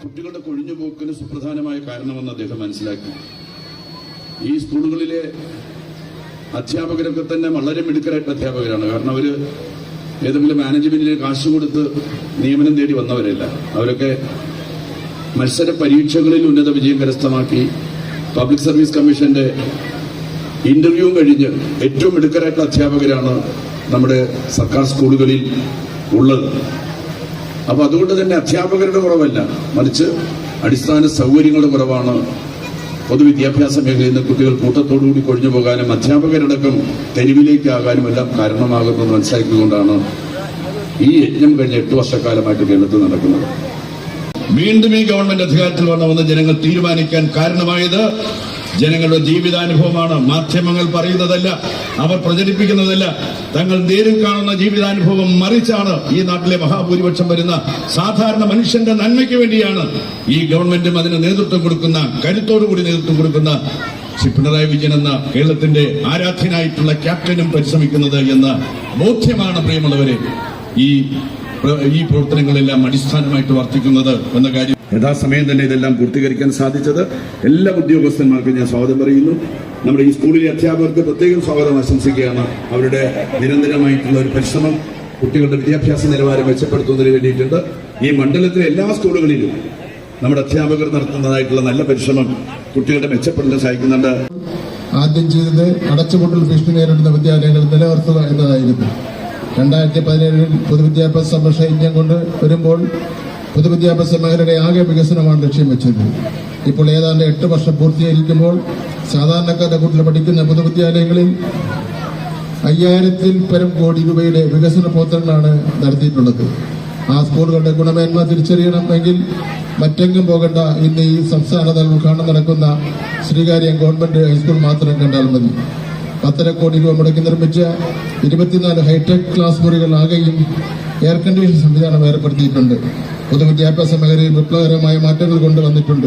കുട്ടികളുടെ കൊഴിഞ്ഞുപോക്കിന് സുപ്രധാനമായ കാരണമെന്ന് അദ്ദേഹം മനസ്സിലാക്കി. ഈ സ്കൂളുകളിലെ അധ്യാപകരൊക്കെ തന്നെ വളരെ മിടുക്കരായിട്ട് അധ്യാപകരാണ്. കാരണം അവർ ഏതെങ്കിലും മാനേജ്മെന്റിന് കാശ് കൊടുത്ത് നിയമനം തേടി വന്നവരല്ല. അവരൊക്കെ മത്സര പരീക്ഷകളിൽ ഉന്നത വിജയം കരസ്ഥമാക്കി പബ്ലിക് സർവീസ് കമ്മീഷന്റെ ഇന്റർവ്യൂ കഴിഞ്ഞ് ഏറ്റവും മിടുക്കരായിട്ടുള്ള അധ്യാപകരാണ് നമ്മുടെ സർക്കാർ സ്കൂളുകളിൽ ഉള്ളത്. അപ്പൊ അതുകൊണ്ട് തന്നെ അധ്യാപകരുടെ കുറവല്ല. മറിച്ച് അടിസ്ഥാന സൗകര്യങ്ങളുടെ കുറവാണ്. പൊതുവിദ്യാഭ്യാസ മേഖലയിൽ നിന്ന് കുട്ടികൾ കൂട്ടത്തോടുകൂടി കൊഴിഞ്ഞു പോകാനും അധ്യാപകരടക്കം തെരുവിലേക്കാകാനും എല്ലാം കാരണമാകുന്നത് മനസ്സിലാക്കിക്കൊണ്ടാണ് ഈ യജ്ഞം കഴിഞ്ഞ എട്ട് വർഷക്കാലമായിട്ട് കേരളത്തിൽ നടക്കുന്നത്. വീണ്ടും ഈ ഗവൺമെന്റ് അധികാരത്തിൽ വന്നവെന്ന് ജനങ്ങൾ തീരുമാനിക്കാൻ കാരണമായത് ജനങ്ങളുടെ ജീവിതാനുഭവമാണ്. മാധ്യമങ്ങൾ പറയുന്നതല്ല അവർ പ്രചരിപ്പിക്കുന്നതല്ല. തങ്ങൾ നേരിൽ കാണുന്ന ജീവിതാനുഭവം മറിച്ചാണ് ഈ നാട്ടിലെ മഹാഭൂരിപക്ഷം വരുന്ന സാധാരണ മനുഷ്യന്റെ നന്മയ്ക്ക് വേണ്ടിയാണ് ഈ ഗവൺമെന്റും അതിന് നേതൃത്വം കൊടുക്കുന്ന കരുത്തോടുകൂടി നേതൃത്വം കൊടുക്കുന്ന ശ്രീ പിണറായി വിജയൻ എന്ന കേരളത്തിന്റെ ആരാധ്യനായിട്ടുള്ള ക്യാപ്റ്റനും പരിശ്രമിക്കുന്നത് എന്ന ബോധ്യമാണ് പ്രിയമുള്ളവരെ ഈ ഈ പ്രവർത്തനങ്ങളെല്ലാം അടിസ്ഥാനമായിട്ട് വർത്തിക്കുന്നത് എന്ന കാര്യം യഥാസമയം തന്നെ ഇതെല്ലാം പൂർത്തീകരിക്കാൻ സാധിച്ചത് എല്ലാ ഉദ്യോഗസ്ഥന്മാർക്കും ഞാൻ സ്വാഗതം പറയുന്നു. നമ്മുടെ ഈ സ്കൂളിലെ അധ്യാപകർക്ക് പ്രത്യേകം സ്വാഗതം ആശംസിക്കുകയാണ്. അവരുടെ നിരന്തരമായിട്ടുള്ള ഒരു പരിശ്രമം കുട്ടികളുടെ വിദ്യാഭ്യാസ നിലവാരം മെച്ചപ്പെടുത്തുന്നതിന് വേണ്ടിയിട്ടുണ്ട്. ഈ മണ്ഡലത്തിലെ എല്ലാ സ്കൂളുകളിലും നമ്മുടെ അധ്യാപകർ നടത്തുന്നതായിട്ടുള്ള നല്ല പരിശ്രമം കുട്ടികളുടെ മെച്ചപ്പെടുത്താൻ സഹായിക്കുന്നുണ്ട്. ആദ്യം ചെയ്തത് അടച്ചുപൂട്ടൽ ഭീഷണി നേരിടുന്ന വിദ്യാലയങ്ങൾ നിലനിർത്തുക എന്നതായിരുന്നു. രണ്ടായിരത്തി പതിനേഴിൽ പൊതുവിദ്യാഭ്യാസ സംരക്ഷണ യജ്ഞം കൊണ്ട് വരുമ്പോൾ പൊതുവിദ്യാഭ്യാസ മേഖലയുടെ ആകെ വികസനമാണ് ലക്ഷ്യം വെച്ചത്. ഇപ്പോൾ ഏതാണ്ട് എട്ട് വർഷം പൂർത്തീകരിക്കുമ്പോൾ സാധാരണക്കാരുടെ കൂട്ടിൽ പഠിക്കുന്ന പൊതുവിദ്യാലയങ്ങളിൽ അയ്യായിരത്തിൽ പരം കോടി രൂപയുടെ വികസന പ്രവർത്തനങ്ങളാണ് നടത്തിയിട്ടുള്ളത്. ആ സ്കൂളുകളുടെ ഗുണമേന്മ തിരിച്ചറിയണമെങ്കിൽ മറ്റെങ്ങും പോകേണ്ട ഇന്ന് ഈ സംസ്ഥാനതല ഉദ്ഘാടനം നടക്കുന്ന ശ്രീകാര്യം ഗവൺമെന്റ് ഹൈസ്കൂൾ മാത്രം കണ്ടാൽ മതി. പത്തര കോടി രൂപ മുടക്കി നിർമ്മിച്ച ഇരുപത്തിനാല് ഹൈടെക് ക്ലാസ് മുറികൾ ആകെയും എയർ കണ്ടീഷൻ സംവിധാനം ഏർപ്പെടുത്തിയിട്ടുണ്ട്. പൊതുവിദ്യാഭ്യാസ മേഖലയിൽ വിപ്ലവകരമായ മാറ്റങ്ങൾ കൊണ്ടുവന്നിട്ടുണ്ട്.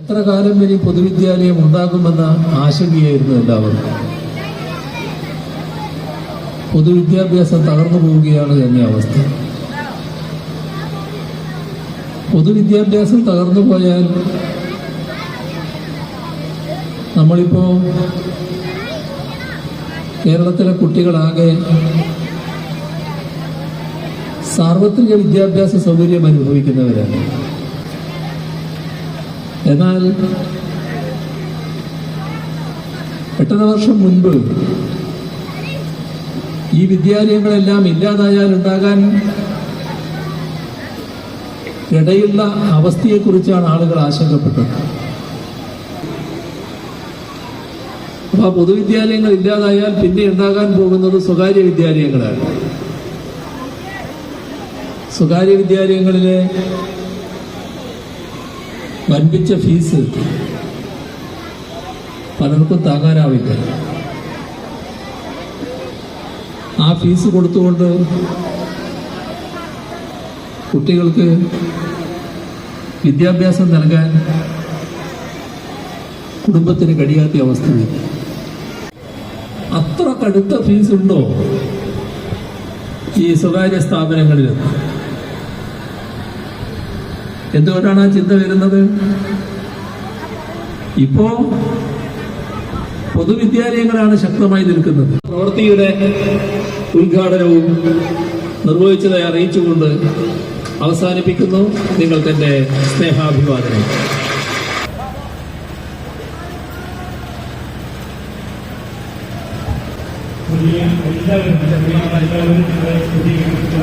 എത്ര കാലം ഇനി പൊതുവിദ്യാലയം ഉണ്ടാകുമെന്ന ആശങ്കയായിരുന്നു എല്ലാവർക്കും. പൊതുവിദ്യാഭ്യാസം തകർന്നു പോവുകയാണ് എന്ന അവസ്ഥ പൊതുവിദ്യാഭ്യാസം തകർന്നു പോയാൽ നമ്മളിപ്പോ കേരളത്തിലെ കുട്ടികളാകെ സാർവത്രിക വിദ്യാഭ്യാസ സൗകര്യം അനുഭവിക്കുന്നവരാണ്. എന്നാൽ എട്ടര വർഷം മുൻപ് ഈ വിദ്യാലയങ്ങളെല്ലാം ഇല്ലാതായാൽ ഉണ്ടാകാൻ ഇടയുള്ള അവസ്ഥയെക്കുറിച്ചാണ് ആളുകൾ ആശങ്കപ്പെട്ടത്. അപ്പൊ പൊതുവിദ്യാലയങ്ങൾ ഇല്ലാതായാൽ പിന്നെ ഉണ്ടാകാൻ പോകുന്നത് സ്വകാര്യ വിദ്യാലയങ്ങളാണ്. സ്വകാര്യ വിദ്യാലയങ്ങളിലെ വൻപിച്ച ഫീസ് പലർക്കും താങ്ങാനാവില്ല. ആ ഫീസ് കൊടുത്തുകൊണ്ട് കുട്ടികൾക്ക് വിദ്യാഭ്യാസം നൽകാൻ കുടുംബത്തിന് കഴിയാത്ത അവസ്ഥയില്ല അത്ര കടുത്ത ഫീസ് ഉണ്ടോ? ഈ സ്വകാര്യ സ്ഥാപനങ്ങളിൽ? എന്തുകൊണ്ടാണ് ആ ചിന്ത വരുന്നത്? ഇപ്പോ പൊതുവിദ്യാലയങ്ങളാണ് ശക്തമായി നിൽക്കുന്നത്. പ്രവൃത്തിയുടെ ഉദ്ഘാടനവും നിർവഹിച്ചതായി അറിയിച്ചുകൊണ്ട് അവസാനിപ്പിക്കുന്നു. നിങ്ങൾക്കെന്റെ സ്നേഹാഭിവാദനം എല്ലാവരും എല്ലാവരും ശ്രദ്ധിക്കണം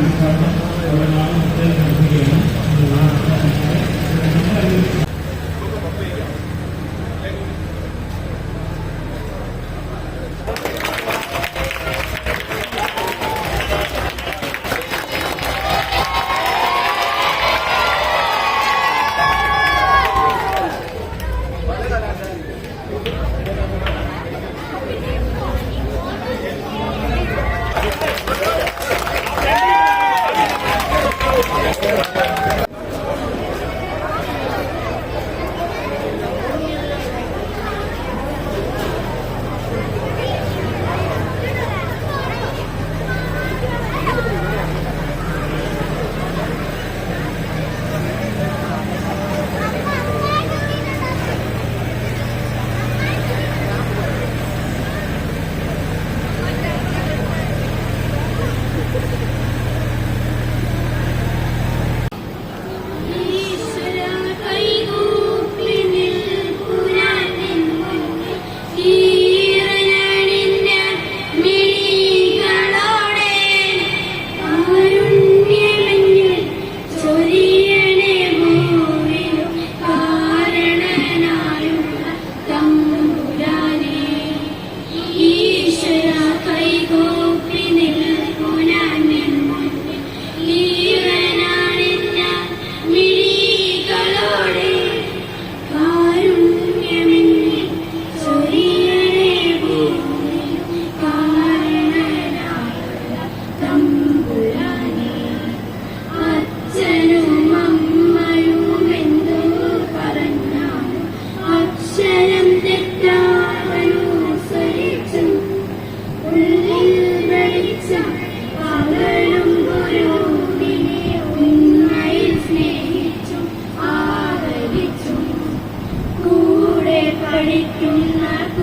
പഠിക്കുന്ന കുട്ടികളെ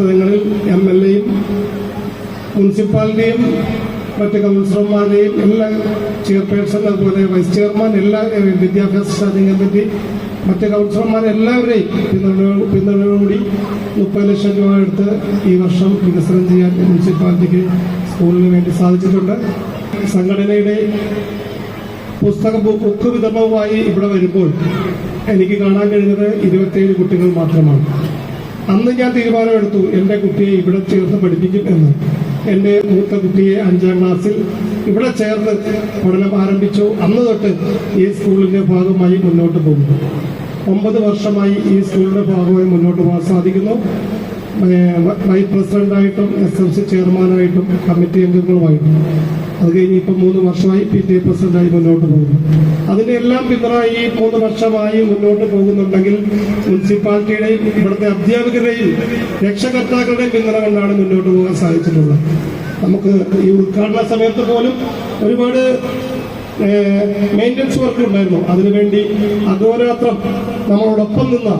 പ്രവർത്തനങ്ങളിൽ എം എൽ എയും മുനിസിപ്പാലിറ്റിയും മറ്റ് കൗൺസിലർമാരെയും എല്ലാ ചെയർപേഴ്സൺ അതുപോലെ വൈസ് ചെയർമാൻ എല്ലാ വിദ്യാഭ്യാസ സ്റ്റാൻഡിംഗ് കമ്മിറ്റി മറ്റ് കൗൺസിലർമാരെ എല്ലാവരെയും പിന്തുണ പിന്തുണയോടുകൂടി മുപ്പത് ലക്ഷം രൂപ എടുത്ത് ഈ വർഷം വികസനം ചെയ്യാൻ മുനിസിപ്പാലിറ്റിക്ക് സ്കൂളിന് വേണ്ടി സാധിച്ചിട്ടുണ്ട്. സംഘടനയുടെ പുസ്തക ബുക്ക് വിതരണവുമായി ഇവിടെ വരുമ്പോൾ എനിക്ക് കാണാൻ കഴിഞ്ഞത് ഇരുപത്തിയേഴ് കുട്ടികൾ മാത്രമാണ്. അന്ന് ഞാൻ തീരുമാനമെടുത്തു എന്റെ കുട്ടിയെ ഇവിടെ ചേർത്ത് പഠിപ്പിക്കും എന്ന്. എന്റെ മൂത്ത കുട്ടിയെ അഞ്ചാം ക്ലാസ്സിൽ ഇവിടെ ചേർന്ന് പഠനം ആരംഭിച്ചു. അന്ന് തൊട്ട് ഈ സ്കൂളിന്റെ ഭാഗമായി മുന്നോട്ട് പോകുന്നു. ഒമ്പത് വർഷമായി ഈ സ്കൂളിന്റെ ഭാഗമായി മുന്നോട്ട് പോകാൻ സാധിക്കുന്നു. വൈസ് പ്രസിഡന്റായിട്ടും എസ് എം സി ചെയർമാനായിട്ടും കമ്മിറ്റി അംഗങ്ങളുമായിട്ടും. അത് കഴിഞ്ഞ് ഇപ്പം മൂന്ന് വർഷമായി പി ടി എ പ്രസിഡന്റായി മുന്നോട്ട് പോകുന്നു. അതിന്റെ എല്ലാം പിന്തുണ ഈ മൂന്ന് വർഷമായി മുന്നോട്ട് പോകുന്നുണ്ടെങ്കിൽ മുനിസിപ്പാലിറ്റിയുടെയും ഇവിടുത്തെ അധ്യാപകരുടെയും രക്ഷകർത്താക്കളുടെയും പിന്തുണ കൊണ്ടാണ് മുന്നോട്ട് പോകാൻ സാധിച്ചിട്ടുള്ളത്. നമുക്ക് ഈ ഉദ്ഘാടന സമയത്ത് പോലും ഒരുപാട് മെയിന്റനൻസ് വർക്ക് ഉണ്ടായിരുന്നു. അതിനുവേണ്ടി അതോരാത്രം നമ്മളോടൊപ്പം നിന്ന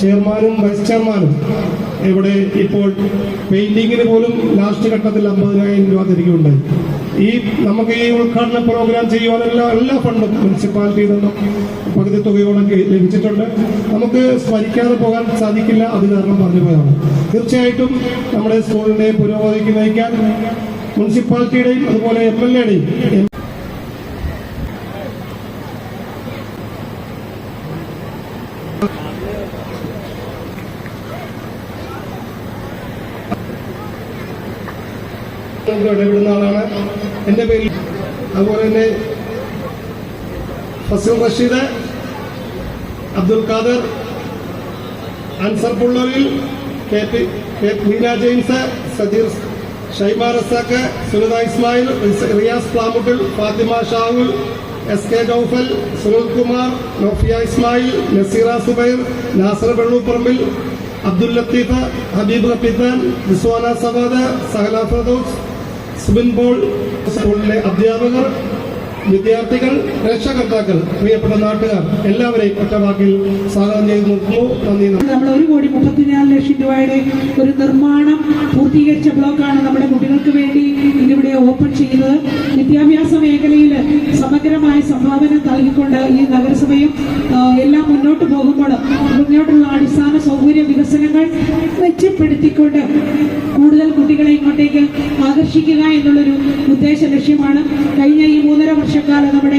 ചെയർമാനും വൈസ് ചെയർമാനും ഇവിടെ ഇപ്പോൾ പെയിന്റിങ്ങിന് പോലും ലാസ്റ്റ് ഘട്ടത്തിൽ അമ്പതിനായിരം രൂപ തരികയുണ്ടായി ഈ നമുക്ക് ഈ ഉദ്ഘാടന പ്രോഗ്രാം ചെയ്യുവാനെല്ലാം എല്ലാ ഫണ്ടും മുനിസിപ്പാലിറ്റിയിൽ നിന്നും പകുതി തുകയോടൊക്കെ ലഭിച്ചിട്ടുണ്ട്. നമുക്ക് സ്മരിക്കാതെ പോകാൻ സാധിക്കില്ല അത് കാരണം പറഞ്ഞു പോയതാണ്. തീർച്ചയായിട്ടും നമ്മുടെ സ്കൂളിന്റെ പുരോഗതിക്ക് നയിക്കാൻ മുനിസിപ്പാലിറ്റിയുടെയും അതുപോലെ എം എൽ എയുടെയും ഇടപെടുന്ന ആളാണ്. എന്റെ പേരിൽ അതുപോലെ തന്നെ Fazeel Rasheed Abdul Khader Ansar Pullooril K P K Meena James Sajeer Shaiba Razak Sunitha Ismail Riyas Plamuttil Fathima Shahul S K Gaufal Sunil Kumar Nofiya Ismail Naseera Subair Nasar Vellooparambil Abdul Latheef Habeeb Rafeedan Viswana Savad Sahala Firdous Paul സ്കൂളിലെ അധ്യാപകർ വിദ്യാർത്ഥികൾ രക്ഷകർത്താക്കൾ പ്രിയപ്പെട്ട നാട്ടുകാർ എല്ലാവരെയും ഒറ്റവാക്കിൽ സ്വാഗതം ചെയ്ത് നിർത്തുന്നു. നന്ദി നമ്മൾ ഒരു കോടി മുപ്പത്തിനാല് ലക്ഷം രൂപയുടെ ഒരു നിർമ്മാണം പൂർത്തീകരിച്ച ബ്ലോക്കാണ് നമ്മുടെ കുട്ടികൾക്ക് വേണ്ടി ഇന്നിവിടെ ഓപ്പൺ ചെയ്യുന്നത്. വിദ്യാഭ്യാസ മേഖലയിൽ സമഗ്രമായ സംഭാവന നൽകിക്കൊണ്ട് ഈ നഗരസഭയും എല്ലാം മുന്നോട്ട് പോകുമ്പോൾ മുന്നോട്ടുള്ള അടിസ്ഥാന സൗകര്യ വികസനങ്ങൾ മെച്ചപ്പെടുത്തിക്കൊണ്ട് കൂടുതൽ കുട്ടികളെ ഇങ്ങോട്ടേക്ക് ആകർഷിക്കുക എന്നുള്ളൊരു ഉദ്ദേശ ലക്ഷ്യമാണ്. കഴിഞ്ഞ ഈ മൂന്നര വർഷക്കാലം നമ്മുടെ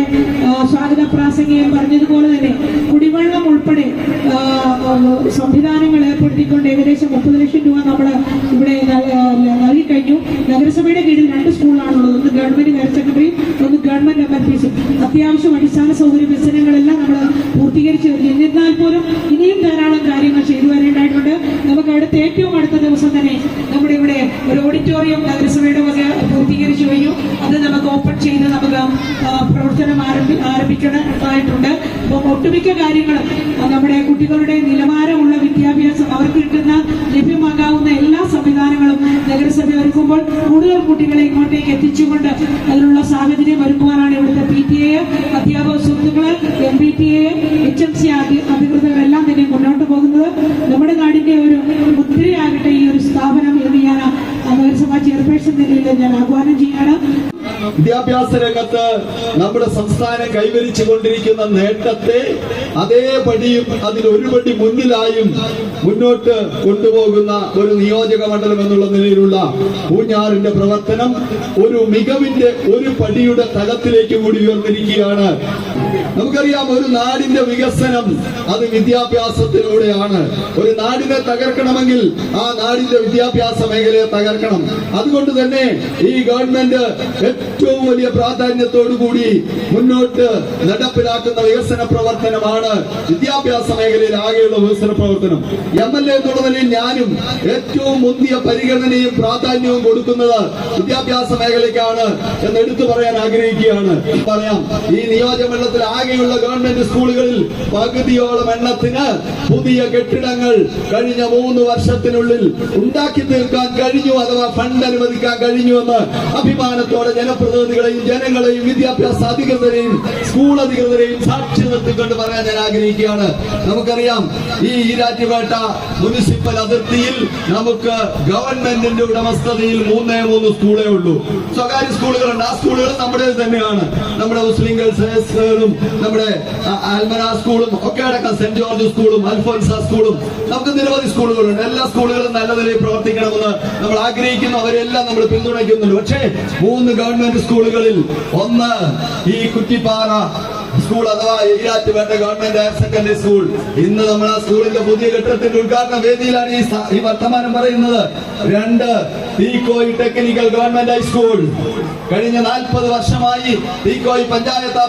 സ്വാഗത പ്രാസംഗികൻ പറഞ്ഞതുപോലെ തന്നെ കുടിവെള്ളം ഉൾപ്പെടെ സംവിധാനങ്ങൾ ഏർപ്പെടുത്തിക്കൊണ്ട് ഏകദേശം മുപ്പത് ലക്ഷം രൂപ നമ്മൾ ഇവിടെ നൽകി നൽകിക്കഴിഞ്ഞു. നഗരസഭയുടെ കീഴിൽ രണ്ട് സ്കൂളാണുള്ളത്. ഒന്ന് ഗവൺമെന്റ് ഹയർ സെക്കൻഡറി ഒന്ന് ഗവൺമെന്റ് എം എൽ പി അത്യാവശ്യം അടിസ്ഥാന സൗകര്യ വികസനങ്ങളെല്ലാം നമ്മൾ പൂർത്തീകരിച്ചു കഴിഞ്ഞു എന്നിരുന്നാൽ പോലും ഇനിയും ധാരാളം കാര്യങ്ങൾ ചെയ്തു വരേണ്ടതായിട്ടുണ്ട്. നമുക്ക് അടുത്ത ഏറ്റവും അടുത്ത ദിവസം തന്നെ ഒട്ടുമിക്ക കാര്യങ്ങളും നമ്മുടെ കുട്ടികളുടെ നിലവാരമുള്ള വിദ്യാഭ്യാസം അവർക്ക് കിട്ടുന്ന ലഭ്യമാകാവുന്ന എല്ലാ സംവിധാനങ്ങളും നഗരസഭ ഒരുക്കുമ്പോൾ കൂടുതൽ കുട്ടികളെ ഇങ്ങോട്ടേക്ക് എത്തിച്ചുകൊണ്ട് അതിനുള്ള സാഹചര്യം ഒരുക്കുവാനാണ് ഇവിടുത്തെ പി ടി എ അധ്യാപക സുഹൃത്തുക്കൾ M P T A H M C അധികൃതരെല്ലാം തന്നെ മുന്നോട്ട് പോകുന്നത്. നമ്മുടെ നാടിന്റെ ഒരു മുദ്രയാകട്ടെ ഈ ഒരു സ്ഥാപനം എന്ന് ഞാൻ നഗരസഭാ ചെയർപേഴ്സൺ നിലയിൽ ഞാൻ ആഹ്വാനം ചെയ്യാണ് വിദ്യാഭ്യാസ രംഗത്ത് നമ്മുടെ സംസ്ഥാനം കൈവരിച്ചു കൊണ്ടിരിക്കുന്ന നേട്ടത്തെ അതേപടിയും അതിൽ ഒരുപടി മുന്നിലായും മുന്നോട്ട് കൊണ്ടുപോകുന്ന ഒരു നിയോജക മണ്ഡലം എന്നുള്ള നിലയിലുള്ള പൂഞ്ഞാറിന്റെ പ്രവർത്തനം ഒരു മികവിന്റെ ഒരു പടിയുടെ തലത്തിലേക്ക് കൂടി ഉയർന്നിരിക്കുകയാണ്. നമുക്കറിയാം ഒരു നാടിന്റെ വികസനം അത് വിദ്യാഭ്യാസത്തിലൂടെയാണ്. ഒരു നാടിനെ തകർക്കണമെങ്കിൽ ആ നാടിന്റെ വിദ്യാഭ്യാസ മേഖലയെ തകർക്കണം. അതുകൊണ്ട് തന്നെ ഈ ഗവൺമെന്റ് ഏറ്റവും വലിയ പ്രാധാന്യത്തോടു കൂടി മുന്നോട്ട് നടപ്പിലാക്കുന്ന വികസന പ്രവർത്തനമാണ് വിദ്യാഭ്യാസ മേഖലയിൽ ആകെയുള്ള വികസന പ്രവർത്തനം. എം എൽ എ എന്നുള്ള ഞാനും ഏറ്റവും മുന്തിയ പരിഗണനയും പ്രാധാന്യവും കൊടുക്കുന്നത് വിദ്യാഭ്യാസ മേഖലയ്ക്കാണ് എന്ന് എടുത്തു പറയാൻ ആഗ്രഹിക്കുകയാണ്. പറയാം ഈ നിയോജകമണ്ഡലത്തിൽ ആകെയുള്ള ഗവൺമെന്റ് സ്കൂളുകളിൽ പകുതിയോളം എണ്ണത്തിന് പുതിയ കെട്ടിടങ്ങൾ കഴിഞ്ഞ മൂന്ന് വർഷത്തിനുള്ളിൽ ഉണ്ടാക്കി തീർക്കാൻ കഴിഞ്ഞു അഥവാ ഫണ്ട് അനുവദിക്കാൻ കഴിഞ്ഞു എന്ന് അഭിമാനത്തോടെ ജനപ്രതിനിധികളെയും ജനങ്ങളെയും വിദ്യാഭ്യാസ അധികൃതരെയും സ്കൂൾ അധികൃതരെയും സാക്ഷി നിർത്തിക്കൊണ്ട് പറയാൻ ഞാൻ ആഗ്രഹിക്കുകയാണ്. നമുക്കറിയാം ഈ ഈരാറ്റുപേട്ട മുനിസിപ്പൽ അതിർത്തിയിൽ നമുക്ക് ഗവൺമെന്റിന്റെ ഉടമസ്ഥതയിൽ മൂന്നേ മൂന്ന് സ്കൂളേ ഉള്ളൂ. സ്വകാര്യ സ്കൂളുകളുണ്ട്. ആ സ്കൂളുകൾ നമ്മുടെ തന്നെയാണ്. നമ്മുടെ മുസ്ലിം ഗേൾസുകളും നമ്മുടെ ആൽമന സ്കൂളും ഒക്കെ അടക്കം സെന്റ് ജോർജ് സ്കൂളും അൽഫോൻസ സ്കൂളും. നമുക്ക് നിരവധി സ്കൂളുകളുണ്ട്. എല്ലാ സ്കൂളുകളും നല്ല നിലയിൽ പ്രവർത്തിക്കണമെന്ന് നമ്മൾ ആഗ്രഹിക്കുന്നു. അവരെല്ലാം നമ്മൾ പിന്തുണയ്ക്കുന്നുണ്ട്. പക്ഷേ മൂന്ന് ഗവൺമെന്റ് സ്കൂളുകളിൽ ഒന്ന് ഈ കുറ്റിപ്പാറ സ്കൂൾ അഥവാ എരിയാറ്റ് വേണ്ട ഗവൺമെന്റ് ഹയർ സെക്കൻഡറി സ്കൂൾ. ഇന്ന് നമ്മൾ ആ സ്കൂളിന്റെ പുതിയ കെട്ടിടത്തിന്റെ ഉദ്ഘാടന വേദിയിലാണ് ഈ വർത്തമാനം പറയുന്നത്. രണ്ട് തീക്കോയി ടെക്നിക്കൽ ഗവൺമെന്റ് ഹൈസ്കൂൾ കഴിഞ്ഞ നാൽപ്പത് വർഷമായി തീക്കോയി പഞ്ചായത്ത്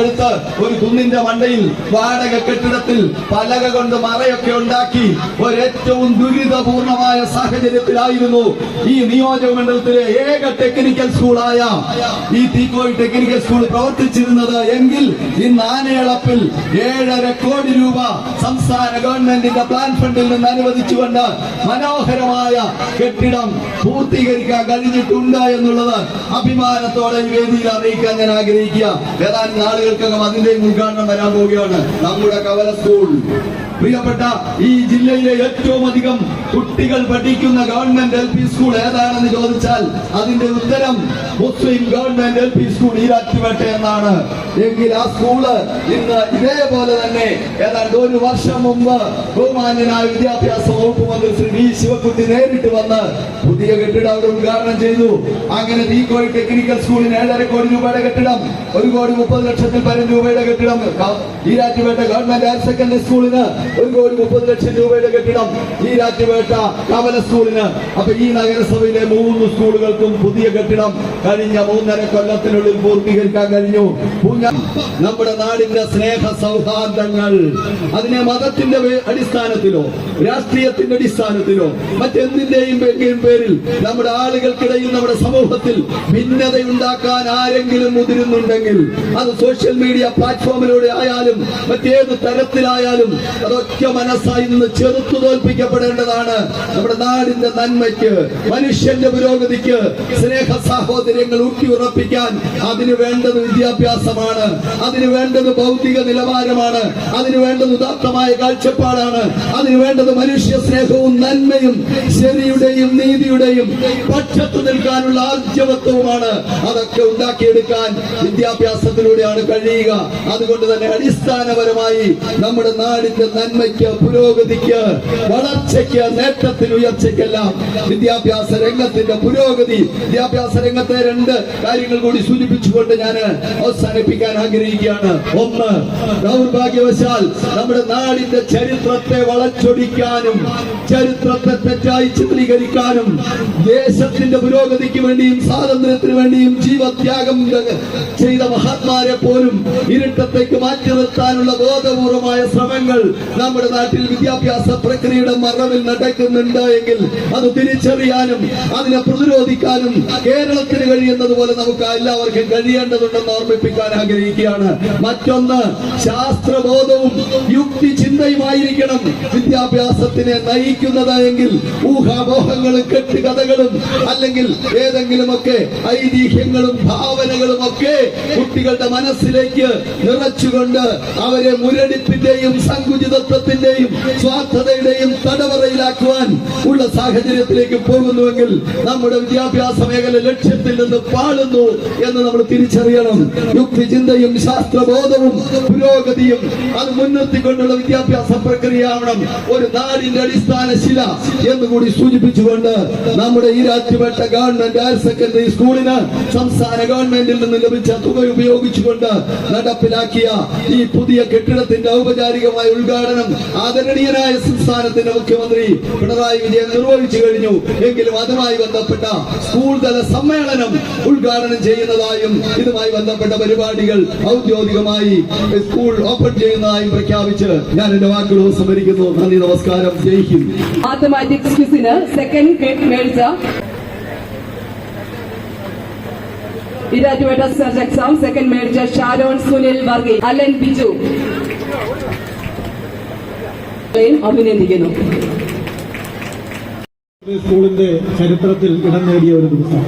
അടുത്ത് ഒരു കുന്നിന്റെ മണ്ടയിൽ വാടക കെട്ടിടത്തിൽ പലക കൊണ്ട് മറയൊക്കെ ഉണ്ടാക്കി ഒരേറ്റവും ദുരിതപൂർണമായ സാഹചര്യത്തിലായിരുന്നു ഈ നിയോജക മണ്ഡലത്തിലെ ഏക ടെക്നിക്കൽ സ്കൂളായ ഈ തീക്കോയി ടെക്നിക്കൽ സ്കൂൾ പ്രവർത്തിച്ചിരുന്നത്. എങ്കിൽ ഇന്ന് ആനയളപ്പിൽ ഏഴര കോടി രൂപ സംസ്ഥാന ഗവൺമെന്റിന്റെ പ്ലാൻ ഫണ്ടിൽ നിന്ന് അനുവദിച്ചുകൊണ്ട് മനോഹരമായ കെട്ടിടം പൂർത്തീകരിക്കാൻ കഴിഞ്ഞിട്ടുണ്ട് എന്നുള്ളത് അഭിമാനത്തോടെ ഈ വേദിയിൽ അറിയിക്കാൻ ഞാൻ ആഗ്രഹിക്കുക. ഏതാനും നാളുകൾക്കകം അതിന്റെയും ഉദ്ഘാടനം വരാൻ പോവുകയാണ് നമ്മുടെ കവല സ്കൂൾ. പ്രിയപ്പെട്ട ഈ ജില്ലയിലെ ഏറ്റവും അധികം കുട്ടികൾ പഠിക്കുന്ന ഗവൺമെന്റ് എൽ പി സ്കൂൾ ഏതാണെന്ന് ചോദിച്ചാൽ അതിന്റെ ഉത്തരം മുസ്ലിം government L P school Erattupetta എന്നാണ്. എങ്കിൽ ആ സ്കൂൾ ഇന്ന് ഇതേപോലെ തന്നെ ഏതാണ്ട് ഒരു വർഷം മുമ്പ് ബഹുമാന്യനായ വിദ്യാഭ്യാസ വകുപ്പ് മന്ത്രി ശ്രീ വി ശിവകുട്ടി നേരിട്ട് വന്ന് പുതിയ കെട്ടിടം അവിടെ ഉദ്ഘാടനം ചെയ്തു. അങ്ങനെ തീക്കോഴി ടെക്നിക്കൽ സ്കൂളിന് ഏഴര കോടി രൂപയുടെ കെട്ടിടം ഒരു കോടി മുപ്പത് ലക്ഷത്തിൽ പരം രൂപയുടെ കെട്ടിടം ഈരാറ്റുപേട്ട ഗവൺമെന്റ് ഹയർ സെക്കൻഡറി സ്കൂളിന് ഒരു കോടി മുപ്പത് ലക്ഷം രൂപയുടെ കെട്ടിടം ഈ രാജ്യവേട്ട കവല സ്കൂളിന്. അപ്പൊ ഈ നഗരസഭയിലെ മൂന്ന് സ്കൂളുകൾക്കും പുതിയ കെട്ടിടം കഴിഞ്ഞ മൂന്നര കൊല്ലത്തിനുള്ളിൽ പൂർത്തീകരിക്കാൻ കഴിഞ്ഞു. നമ്മുടെ നാടിന്റെ സ്നേഹ സൗഹാർദ്ദങ്ങൾ അതിനെ മതത്തിന്റെ അടിസ്ഥാനത്തിലോ രാഷ്ട്രീയത്തിന്റെ അടിസ്ഥാനത്തിലോ മറ്റെന്തിന്റെയും പേരിൽ നമ്മുടെ ആളുകൾക്കിടയിൽ നമ്മുടെ സമൂഹത്തിൽ ഭിന്നതയുണ്ടാക്കാൻ ആരെങ്കിലും മുതിരുന്നുണ്ടെങ്കിൽ അത് സോഷ്യൽ മീഡിയ പ്ലാറ്റ്ഫോമിലൂടെ ആയാലും മറ്റേത് തരത്തിലായാലും അതൊക്കെ മനസ്സായി നിന്ന് ചെറുത്തു തോൽപ്പിക്കപ്പെടേണ്ടതാണ്. നമ്മുടെ നാടിന്റെ നന്മയ്ക്ക് മനുഷ്യന്റെ പുരോഗതിക്ക് സ്നേഹ സാഹോദര്യങ്ങൾ ഊട്ടിയുറപ്പിക്കാൻ അതിന് വേണ്ടത് വിദ്യാഭ്യാസമാണ്. അതിന് വേണ്ടത് ഭൗതിക നിലവാരമാണ്. അതിന് വേണ്ടത് ഉദാത്തമായ കാഴ്ചപ്പാടാണ്. അതിന് വേണ്ടത് മനുഷ്യ സ്നേഹവും നന്മയും ശരിയുടെയും നീതിയുടെയും പക്ഷത്ത് നിൽക്കാനുള്ള ആർജവത്വവുമാണ് അതൊക്കെ ഉണ്ടാക്കിയെടുക്കാൻ വിദ്യാഭ്യാസത്തിലൂടെയാണ് കഴിയുക. അതുകൊണ്ട് തന്നെ അടിസ്ഥാനപരമായി നമ്മുടെ നാടിന്റെ നന്മയ്ക്ക് പുരോഗതിക്ക് വളർച്ചയ്ക്ക് നേട്ടത്തിന് ഉയർച്ചയ്ക്കെല്ലാം വിദ്യാഭ്യാസ രംഗത്തിന്റെ പുരോഗതി. വിദ്യാഭ്യാസ രംഗത്തെ രണ്ട് കാര്യങ്ങൾ കൂടി സൂചിപ്പിച്ചുകൊണ്ട് ഞാൻ അവസാനിപ്പിക്കാൻ ആഗ്രഹിക്കുകയാണ്. ഒന്ന് ദൗർഭാഗ്യവശാൽ നമ്മുടെ നാടിന്റെ ചരിത്രത്തെ വളച്ചൊടിക്കാനും ചരിത്രത്തെ തെറ്റായി ചിത്രീകരിക്കാനും ദേശത്തിന്റെ പുരോഗതിക്ക് വേണ്ടിയും സ്വാതന്ത്ര്യത്തിന് വേണ്ടിയും ജീവത്യാഗം ചെയ്ത മഹാത്മാരെ പോലും ഇരുട്ടത്തേക്ക് മാറ്റി നിർത്താനുള്ള ബോധപൂർവമായ ശ്രമങ്ങൾ നമ്മുടെ നാട്ടിൽ വിദ്യാഭ്യാസ പ്രക്രിയയുടെ മറവിൽ നടക്കുന്നുണ്ട് എങ്കിൽ അത് തിരിച്ചറിയാനും അതിനെ പ്രതിരോധിക്കാനും കേരളത്തിന് കഴിയുന്നത് പോലെ നമുക്ക് എല്ലാവർക്കും കഴിയേണ്ടതുണ്ടെന്ന് ഓർമ്മിപ്പിക്കാൻ ആഗ്രഹിക്കുകയാണ്. മറ്റൊന്ന് ശാസ്ത്രബോധവും യുക്തി ചിന്തയുമായിരിക്കണം വിദ്യാഭ്യാസത്തിനെ നയിക്കുന്നത് എങ്കിൽ ഊഹാമോഹങ്ങളും കെട്ടുകഥകളും അല്ലെങ്കിൽ ഏതെങ്കിലുമൊക്കെ ഐതിഹ്യങ്ങളും ഭാവനകളും ഒക്കെ കുട്ടികളുടെ മനസ്സിലേക്ക് നിറച്ചുകൊണ്ട് അവരെ മുരടിപ്പിന്റെയും സങ്കുചിത അടിമത്തത്തിന്റെയും സ്വാർത്ഥതയുടെയും തടവറയിലാക്കുവാൻ ഉള്ള സാഹചര്യത്തിലേക്ക് പോകുന്നുവെങ്കിൽ നമ്മുടെ വിദ്യാഭ്യാസ മേഖല ലക്ഷ്യത്തിൽ നിന്ന് പാളുന്നു എന്ന് നമ്മൾ തിരിച്ചറിയണം. യുക്തിചിന്തയും ശാസ്ത്രബോധവും പുരോഗതിയും അത് മുൻനിർത്തിക്കൊണ്ടുള്ള വിദ്യാഭ്യാസ പ്രക്രിയയാവണം. ഒരു നാടിന്റെ അടിസ്ഥാന ശില എന്നുകൂടി സൂചിപ്പിച്ചുകൊണ്ട് നമ്മുടെ ഈ രാജ്യപ്പെട്ട ഗവൺമെന്റ് ഹയർ സെക്കൻഡറി സ്കൂളിന് സംസ്ഥാന ഗവൺമെന്റിൽ നിന്ന് ലഭിച്ച തുക ഉപയോഗിച്ചുകൊണ്ട് നടപ്പിലാക്കിയ ഈ പുതിയ കെട്ടിടത്തിന്റെ ഔപചാരികമായ ഉദ്ഘാടനം ആദരണീയനായ സംസ്ഥാനത്തിന്റെ മുഖ്യമന്ത്രി പിണറായി വിജയൻ നിർവഹിച്ചു കഴിഞ്ഞു. എങ്കിലും അതുമായി ബന്ധപ്പെട്ട സ്കൂൾ തല സമ്മേളനം ഉദ്ഘാടനം ചെയ്യുന്നതായും ഇതുമായി ബന്ധപ്പെട്ട പരിപാടികൾ ഔദ്യോഗികമായി സ്കൂൾ ഓപ്പൺ ചെയ്യുന്നതായും പ്രഖ്യാപിച്ച് ഞാൻ എന്റെ വാക്കുകൾ സംഭരിക്കുന്നു നന്ദി നമസ്കാരം. ജയിക്കും മാത്തമാറ്റിക്സ് ക്വിസിന് സെക്കൻഡ് സെർച്ച് എക്സാം സെക്കൻഡ് മേടിച്ച ഷാരോൺ സുനിൽ വർഗി അലൻ ബിജു അഭിനന്ദിക്കുന്നു. സ്കൂളിന്റെ ചരിത്രത്തിൽ ഇടം നേടിയ ഒരു ദിവസം.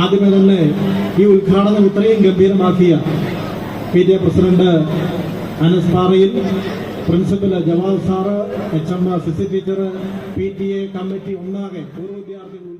ആദ്യമേ തന്നെ ഈ ഉദ്ഘാടനം ഇത്രയും ഗംഭീരമാക്കിയ P A president Anas Parayil principal Javad sir H M CC teacher P T A committee ഒന്നാകെ പൂർവ വിദ്യാർത്ഥികൾ